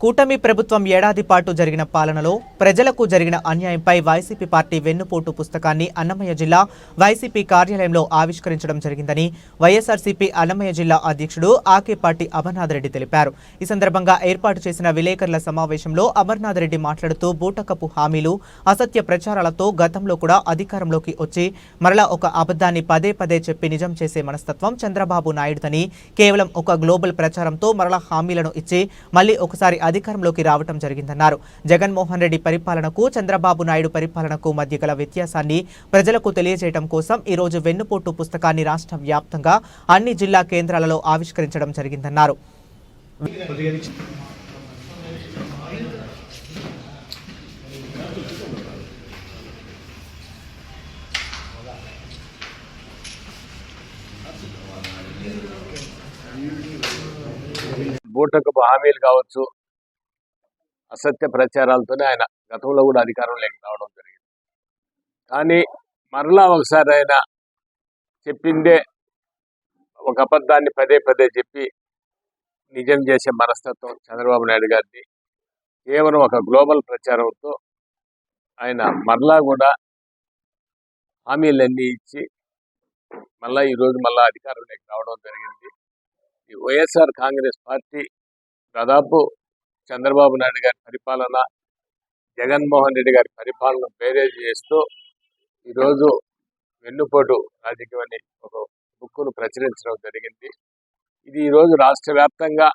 కూటమి ప్రభుత్వం ఏడాది పాటు జరిగిన పాలనలో ప్రజలకు జరిగిన అన్యాయంపై వైసీపీ పార్టీ వెన్నుపోటు పుస్తకాన్ని అన్నమయ్య జిల్లా వైసీపీ కార్యాలయంలో ఆవిష్కరించడం జరిగిందని వైఎస్ఆర్సీపీ అన్నమయ్య జిల్లా అధ్యక్షుడు ఆకేపాటి అమర్నాథ్ రెడ్డి తెలిపారు. ఈ సందర్భంగా ఏర్పాటు చేసిన విలేకరుల సమావేశంలో అమర్నాథ్ రెడ్డి మాట్లాడుతూ బూటకపు హామీలు అసత్య ప్రచారాలతో గతంలో కూడా అధికారంలోకి వచ్చి మరలా ఒక అబద్ధాన్ని పదే పదే చెప్పి నిజం చేసే మనస్తత్వం చంద్రబాబు నాయుడుదని కేవలం ఒక గ్లోబల్ ప్రచారంతో మరలా హామీలను ఇచ్చి మళ్ళీ ఒకసారి అధికారంలోకి రావటం జరిగిందన్నారు. జగన్మోహన్ రెడ్డి పరిపాలనకు చంద్రబాబు నాయుడు పరిపాలనకు మధ్య గల వ్యత్యాసాన్ని ప్రజలకు తెలియజేయడం కోసం ఈ రోజు వెన్నుపోటు పుస్తకాన్ని రాష్ట్ర వ్యాప్తంగా అన్ని జిల్లా కేంద్రాలలో ఆవిష్కరించడం జరిగిందన్నారు. బూటకపు హామీలు కావచ్చు అసత్య ప్రచారాలతోనే ఆయన గతంలో కూడా అధికారంలోకి రావడం జరిగింది. కానీ మరలా ఒకసారి ఆయన చెప్పిందే ఒక అబద్ధాన్ని పదే పదే చెప్పి నిజం చేసే మనస్తత్వం చంద్రబాబు నాయుడు గారిది. కేవలం ఒక గ్లోబల్ ప్రచారంతో ఆయన మరలా కూడా హామీలన్నీ ఇచ్చి మళ్ళా ఈరోజు మళ్ళా అధికారంలోకి రావడం జరిగింది. ఈ వైఎస్ఆర్ కాంగ్రెస్ పార్టీ దాదాపు చంద్రబాబు నాయుడు గారి పరిపాలన జగన్మోహన్ రెడ్డి గారి పరిపాలన బేరేజ్ చేస్తూ ఈరోజు వెన్నుపోటు రాజకీయం అని ఒక బుక్కును ప్రచురించడం జరిగింది. ఇది ఈరోజు రాష్ట్ర వ్యాప్తంగా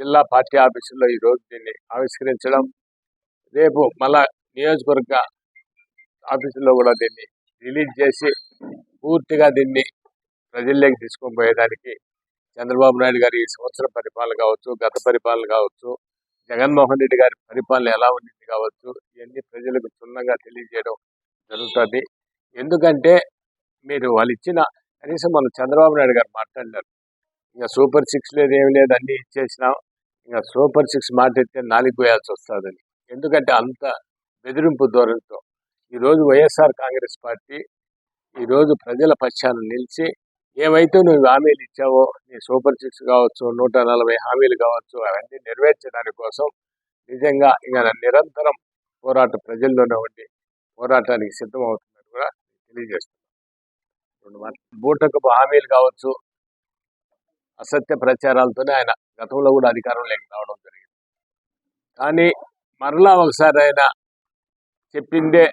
జిల్లా పార్టీ ఆఫీసుల్లో ఈరోజు దీన్ని ఆవిష్కరించడం రేపు మళ్ళా నియోజకవర్గ ఆఫీసుల్లో కూడా దీన్ని రిలీజ్ చేసి పూర్తిగా దీన్ని ప్రజల్లోకి తీసుకొని పోయేదానికి చంద్రబాబు నాయుడు గారి ఈ సంవత్సరం పరిపాలన కావచ్చు గత పరిపాలన కావచ్చు జగన్మోహన్ రెడ్డి గారి పరిపాలన ఎలా ఉండింది కావచ్చు ఇవన్నీ ప్రజలకు క్షుణ్ణంగా తెలియజేయడం జరుగుతుంది. ఎందుకంటే మీరు వాళ్ళు ఇచ్చిన కనీసం మన చంద్రబాబు నాయుడు గారు మాట్లాడినారు. ఇంకా సూపర్ సిక్స్ లేదు ఏమి లేదు అన్నీ ఇచ్చేసినాం. ఇంకా సూపర్ సిక్స్ మాట ఎత్తే నాలుగు పోయాల్సి వస్తుందని. ఎందుకంటే అంత బెదిరింపు ధోరణితో. ఈరోజు వైఎస్ఆర్ కాంగ్రెస్ పార్టీ ఈరోజు ప్రజల పక్షాన నిలిచి ఏవైతే నువ్వు హామీలు ఇచ్చావో నీ సూపర్ సిక్స్ కావచ్చు నూట నలభై హామీలు కావచ్చు అవన్నీ నెరవేర్చడానికి కోసం నిజంగా ఇంకా నిరంతరం పోరాటం ప్రజల్లోనే ఉండి పోరాటానికి సిద్ధమవుతుందని కూడా తెలియజేస్తున్నాను రెండు మాటలు. బూటకపు హామీలు కావచ్చు అసత్య ప్రచారాలతోనే ఆయన గతంలో కూడా అధికారం లేక రావడం జరిగింది కానీ మరలా ఒకసారి ఆయన చెప్పిందే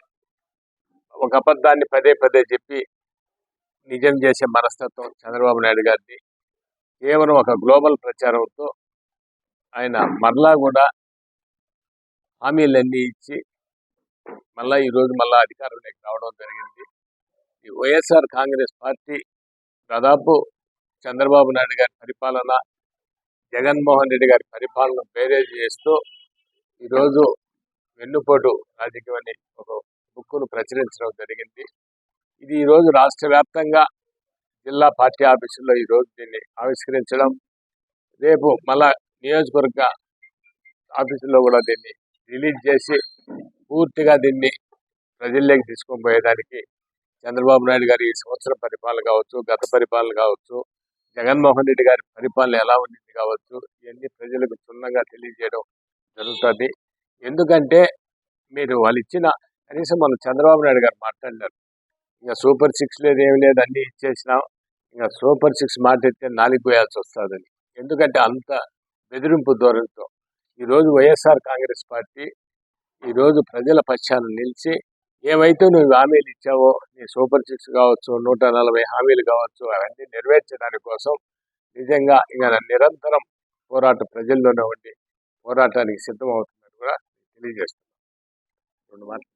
ఒక అబద్ధాన్ని పదే పదే చెప్పి నిజం చేసే మనస్తత్వం చంద్రబాబు నాయుడు గారిది. కేవలం ఒక గ్లోబల్ ప్రచారంతో ఆయన మరలా కూడా హామీలన్నీ ఇచ్చి మళ్ళా ఈరోజు మళ్ళా అధికారంలోకి రావడం జరిగింది. ఈ వైఎస్ఆర్ కాంగ్రెస్ పార్టీ దాదాపు చంద్రబాబు నాయుడు గారి పరిపాలన జగన్మోహన్ రెడ్డి గారి పరిపాలన బేరేజ్ చేస్తూ ఈరోజు వెన్నుపోటు రాజకీయం అని ఒక బుక్కును ప్రచురించడం జరిగింది. ఇది ఈరోజు రాష్ట్ర వ్యాప్తంగా జిల్లా పార్టీ ఆఫీసుల్లో ఈరోజు దీన్ని ఆవిష్కరించడం రేపు మళ్ళా నియోజకవర్గ ఆఫీసుల్లో కూడా దీన్ని రిలీజ్ చేసి పూర్తిగా దీన్ని ప్రజల్లోకి తీసుకొని పోయేదానికి చంద్రబాబు నాయుడు గారి ఈ సంవత్సరం పరిపాలన కావచ్చు గత పరిపాలన కావచ్చు జగన్మోహన్ రెడ్డి గారి పరిపాలన ఎలా ఉండింది కావచ్చు ఇవన్నీ ప్రజలకు క్షుణ్ణంగా తెలియజేయడం జరుగుతుంది. ఎందుకంటే మీరు వాళ్ళు ఇచ్చిన కనీసం మన చంద్రబాబు నాయుడు గారు మాట్లాడినారు. ఇంకా సూపర్ సిక్స్ లేదు ఏమి లేదు అన్నీ ఇచ్చేసినాం. ఇంకా సూపర్ సిక్స్ మాట ఎత్తే నాలుగు పోయాల్సి వస్తుందని. ఎందుకంటే అంత బెదిరింపు ధోరణితో. ఈరోజు వైఎస్ఆర్ కాంగ్రెస్ పార్టీ ఈరోజు ప్రజల పక్షాన నిలిచి ఏవైతే నువ్వు హామీలు ఇచ్చావో నీ సూపర్ సిక్స్ కావచ్చు నూట నలభై హామీలు కావచ్చు అవన్నీ నెరవేర్చడానికి కోసం నిజంగా ఇంకా నిరంతరం పోరాట ప్రజల్లోనే ఉండి పోరాటానికి సిద్ధమవుతుందని కూడా తెలియజేస్తున్నాను రెండు మాటలు.